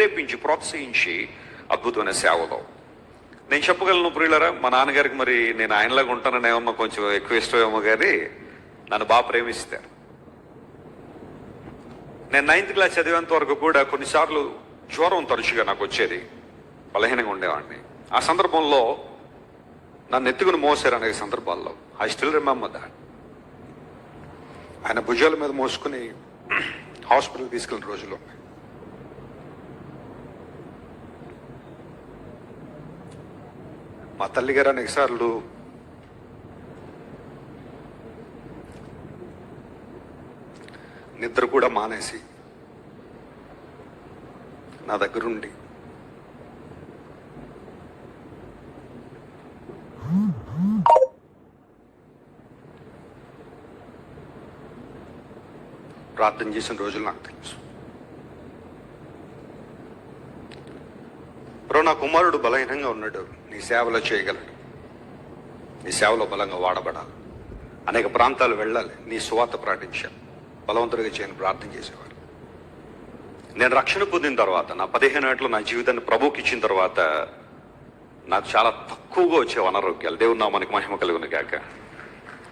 ప్రేరేపించి ప్రోత్సహించి అద్భుతమైన సేవలో. నేను చెప్పగలను ప్రియులరా మా నాన్నగారికి మరి నేను ఆయనలాగా ఉంటానని ఏమన్నా కొంచెం ఎక్కువ ఇష్టమేమో కానీ నన్ను బాగా ప్రేమిస్తారు. నేను నైన్త్ క్లాస్ చదివేంత వరకు కూడా కొన్నిసార్లు జ్వరం తరచుగా నాకు వచ్చేది. బలహీనంగా ఉండేవాడిని. ఆ సందర్భంలో నన్ను ఎత్తుకుని మోసారు అనే సందర్భాల్లో. I still remember that. ఆయన భుజాల మీద మోసుకుని హాస్పిటల్ తీసుకెళ్ళిన రోజుల్లో ఉన్నాయి. మా తల్లిగారు అనేక సార్లు నిద్ర కూడా మానేసి నా దగ్గరుండి ప్రార్థన చేసిన రోజులు నాకు తెలుసు. ఇప్పుడు నా కుమారుడు బలహీనంగా ఉన్నాడు. నీ సేవలో చేయగలడు. నీ సేవలో బలంగా వాడబడాలి. అనేక ప్రాంతాలు వెళ్ళాలి. నీ సువార్త ప్రకటించాను బలవంతుడిగా చేయని ప్రార్థన చేసేవారు. నేను రక్షణ పొందిన తర్వాత నా పదిహేను ఏళ్ళు నా జీవితాన్ని ప్రభుకి ఇచ్చిన తర్వాత నాకు చాలా తక్కువగా వచ్చే అనారోగ్యాలు. దేవుడు నా మనకి మహిమ కలుగును కాక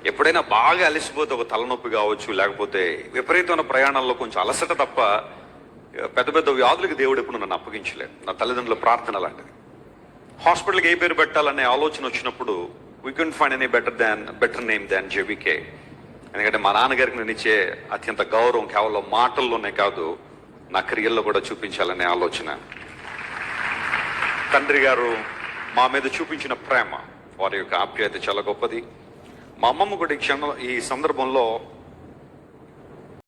ఎప్పుడైనా బాగా అలసిపోతే ఒక తలనొప్పి కావచ్చు లేకపోతే విపరీతమైన ప్రయాణాల్లో కొంచెం అలసట తప్ప పెద్ద పెద్ద వ్యాధులకు దేవుడు ఎప్పుడు నన్ను అప్పగించలేదు. నా తల్లిదండ్రుల ప్రార్థన లాంటిది హాస్పిటల్కి ఏ పేరు పెట్టాలనే ఆలోచన వచ్చినప్పుడు we can find any better than better name than JVK ఎందుకంటే మా నాన్నగారికి నేను ఇచ్చే అత్యంత గౌరవం కేవలం మాటల్లోనే కాదు నా క్రియల్లో కూడా చూపించాలనే ఆలోచన. తండ్రి గారు మా మీద చూపించిన ప్రేమ వారి యొక్క ఆప్యాయత చాలా గొప్పది. మా అమ్మమ్మ కూడా ఈ క్షణం ఈ సందర్భంలో